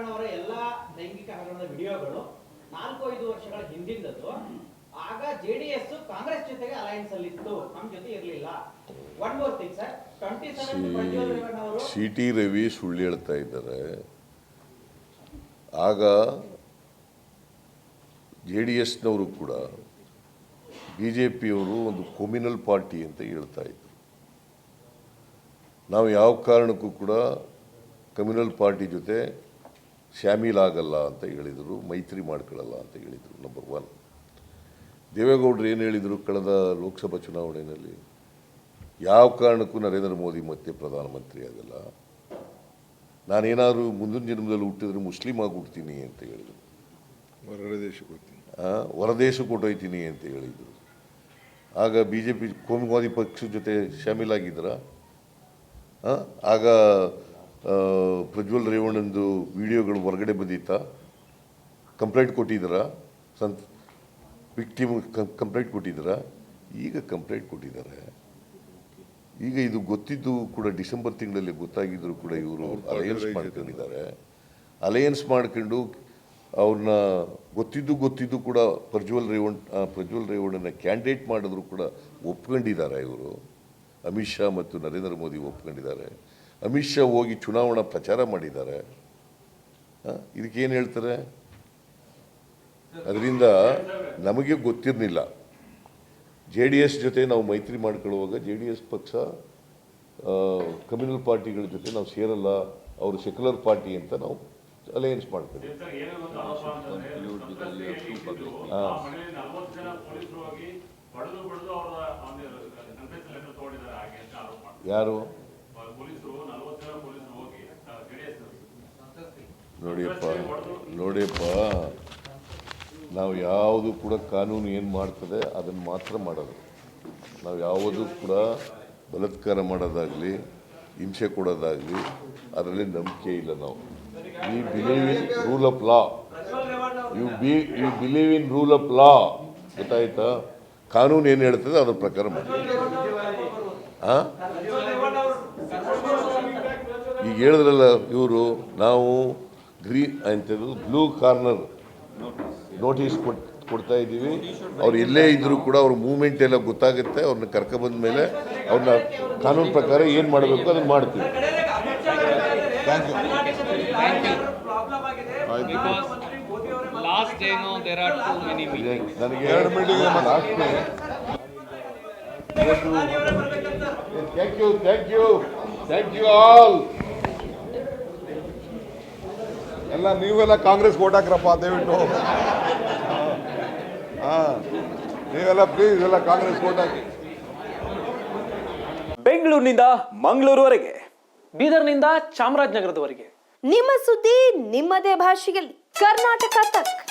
ರೇವಣ್ಣವರ ಎಲ್ಲ ಲೈಂಗಿಕ ಹಗರಣದ ವಿಡಿಯೋಗಳು ನಾಲ್ಕು ಐದು ವರ್ಷಗಳ ಹಿಂದಿಂದದ್ದು. ಆಗ ಜೆಡಿಎಸ್ ಕಾಂಗ್ರೆಸ್ ಜೊತೆಗೆ ಅಲಯನ್ಸ್ ಅಲ್ಲಿ ಇತ್ತು. ನಮ್ ಜೊತೆ ಇರಲಿಲ್ಲ. One more thing sir twenty seven Prajwal Revanna ಅವರು ಸಿ ಟಿ ರವಿ ಸುಳ್ಳು ಹೇಳ್ತಾ ಇದ್ದಾರೆ. ಆಗ ಜೆ ಡಿ ಎಸ್ನವರು ಕೂಡ ಬಿ ಜೆ ಪಿಯವರು ಒಂದು ಕೊಮ್ಯುನಲ್ ಪಾರ್ಟಿ ಅಂತ ಹೇಳ್ತಾ ಇದ್ರು. ನಾವು ಯಾವ ಕಾರಣಕ್ಕೂ ಕೂಡ ಕಮ್ಯುನಲ್ ಪಾರ್ಟಿ ಜೊತೆ ಶಾಮೀಲಾಗಲ್ಲ ಅಂತ ಹೇಳಿದರು ಮೈತ್ರಿ ಮಾಡ್ಕೊಳ್ಳಲ್ಲ ಅಂತ ಹೇಳಿದರು ನಂಬರ್ ಒನ್ ದೇವೇಗೌಡರು ಏನು ಹೇಳಿದರು ಕಳೆದ ಲೋಕಸಭಾ ಚುನಾವಣೆಯಲ್ಲಿ? ಯಾವ ಕಾರಣಕ್ಕೂ ನರೇಂದ್ರ ಮೋದಿ ಮತ್ತೆ ಪ್ರಧಾನಮಂತ್ರಿ ಆಗಲ್ಲ. ನಾನೇನಾದರೂ ಮುಂದಿನ ಜನ್ಮದಲ್ಲಿ ಹುಟ್ಟಿದ್ರೆ ಮುಸ್ಲಿಂ ಆಗಿ ಹುಡ್ತೀನಿ ಅಂತ ಹೇಳಿದರು. ಹೊರದೇಶಕ್ಕೆ ಹೊಟ್ಟೋಯ್ತೀನಿ ಅಂತ ಹೇಳಿದರು. ಆಗ ಬಿ ಜೆ ಪಿ ಕೋಮುವಾದಿ ಪಕ್ಷದ ಜೊತೆ ಶಾಮೀಲಾಗಿದ್ದರ ಆಗ ಪ್ರಜ್ವಲ್ ರೇವಣ್ಣಂದು ವಿಡಿಯೋಗಳು ಹೊರಗಡೆ ಬಂದಿತ್ತಾ? ಕಂಪ್ಲೇಂಟ್ ಕೊಟ್ಟಿದ್ದೀರಾ? ಸಂತ್ ವಿಕ್ಟಿಮ್ ಕಂಪ್ಲೇಂಟ್ ಕೊಟ್ಟಿದ್ದೀರಾ? ಈಗ ಕಂಪ್ಲೇಂಟ್ ಕೊಟ್ಟಿದ್ದಾರೆ. ಈಗ ಇದು ಗೊತ್ತಿದ್ದು ಕೂಡ ಡಿಸೆಂಬರ್ ತಿಂಗಳಲ್ಲಿ ಗೊತ್ತಾಗಿದ್ರು ಕೂಡ ಇವರು ಅಲಯನ್ಸ್ ಮಾಡ್ಕೊಂಡಿದ್ದಾರೆ. ಅಲಯನ್ಸ್ ಮಾಡ್ಕೊಂಡು ಅವ್ರನ್ನ ಗೊತ್ತಿದ್ದು ಗೊತ್ತಿದ್ದು ಕೂಡ ಪ್ರಜ್ವಲ್ ರೇವಣ್ ಪ್ರಜ್ವಲ್ ರೇವಣ್ಣನ ಕ್ಯಾಂಡಿಡೇಟ್ ಮಾಡಿದ್ರು ಕೂಡ ಒಪ್ಕೊಂಡಿದ್ದಾರೆ ಇವರು. ಅಮಿತ್ ಶಾ ಮತ್ತು ನರೇಂದ್ರ ಮೋದಿ ಒಪ್ಕೊಂಡಿದ್ದಾರೆ. ಅಮಿತ್ ಶಾ ಹೋಗಿ ಚುನಾವಣಾ ಪ್ರಚಾರ ಮಾಡಿದ್ದಾರೆ. ಇದಕ್ಕೇನು ಹೇಳ್ತಾರೆ? ಅದರಿಂದ ನಮಗೆ ಗೊತ್ತಿರಲಿಲ್ಲ. ಜೆ ಡಿ ಎಸ್ ಜೊತೆ ನಾವು ಮೈತ್ರಿ ಮಾಡ್ಕೊಳ್ಳುವಾಗ ಜೆ ಡಿ ಎಸ್ ಪಕ್ಷ ಕಮ್ಯುನಲ್ ಪಾರ್ಟಿಗಳ ಜೊತೆ ನಾವು ಸೇರಲ್ಲ, ಅವರು ಸೆಕ್ಯುಲರ್ ಪಾರ್ಟಿ ಅಂತ ನಾವು ಅಲಯನ್ಸ್ ಮಾಡ್ತೀವಿ. ಆ ನೋಡಿಯಪ್ಪ ನೋಡಿಯಪ್ಪ, ನಾವು ಯಾವುದು ಕೂಡ ಕಾನೂನು ಏನು ಮಾಡ್ತದೆ ಅದನ್ನು ಮಾತ್ರ ಮಾಡೋದು. ನಾವು ಯಾವುದು ಕೂಡ ಬಲತ್ಕಾರ ಮಾಡೋದಾಗಲಿ, ಹಿಂಸೆ ಕೊಡೋದಾಗಲಿ, ಅದರಲ್ಲಿ ನಂಬಿಕೆ ಇಲ್ಲ ನಾವು. We believe in rule of law you be you believe in rule of law ಗೊತ್ತಾಯ್ತಾ? ಕಾನೂನು ಏನು ಹೇಳ್ತದೆ ಅದ್ರ ಪ್ರಕಾರ ಮಾಡಿ ಹಾಂ ಈಗ ಹೇಳಿದ್ರಲ್ಲ ಇವರು, ನಾವು ಗ್ರೀ ಅಂತ ಬ್ಲೂ ಕಾರ್ನರ್ ನೋಟಿಸ್ ಕೊಟ್ ಕೊಡ್ತಾ ಇದ್ದೀವಿ. ಅವ್ರು ಎಲ್ಲೇ ಇದ್ದರೂ ಕೂಡ ಅವ್ರ ಮೂವ್ಮೆಂಟ್ ಎಲ್ಲ ಗೊತ್ತಾಗುತ್ತೆ. ಅವ್ರನ್ನ ಕರ್ಕೊಬಂದ ಮೇಲೆ ಅವ್ರನ್ನ ಕಾನೂನು ಪ್ರಕಾರ ಏನು ಮಾಡಬೇಕು ಅದನ್ನು ಮಾಡ್ತೀವಿ. Many meetings. ನನಗೆ ಎರಡು meeting thank you thank you thank you all ಎಲ್ಲ ನೀವೆಲ್ಲ ಕಾಂಗ್ರೆಸ್ ಓಟ್ ಹಾಕ್ರಪ್ಪ ದಯವಿಟ್ಟು. ಹಾಂ. ನೀವೆಲ್ಲ ಪ್ಲೀಸ್ ಎಲ್ಲ ಕಾಂಗ್ರೆಸ್ ಓಟ್ ಹಾಕಿ. ಬೆಂಗಳೂರಿನಿಂದ ಮಂಗಳೂರುವರೆಗೆ ಬೀದರ್ನಿಂದ ಚಾಮರಾಜನಗರದವರೆಗೆ. ನಿಮ್ಮ ಸುದ್ದಿ ನಿಮ್ಮದೇ ಭಾಷೆಯಲ್ಲಿ. ಕರ್ನಾಟಕ ತಕ್.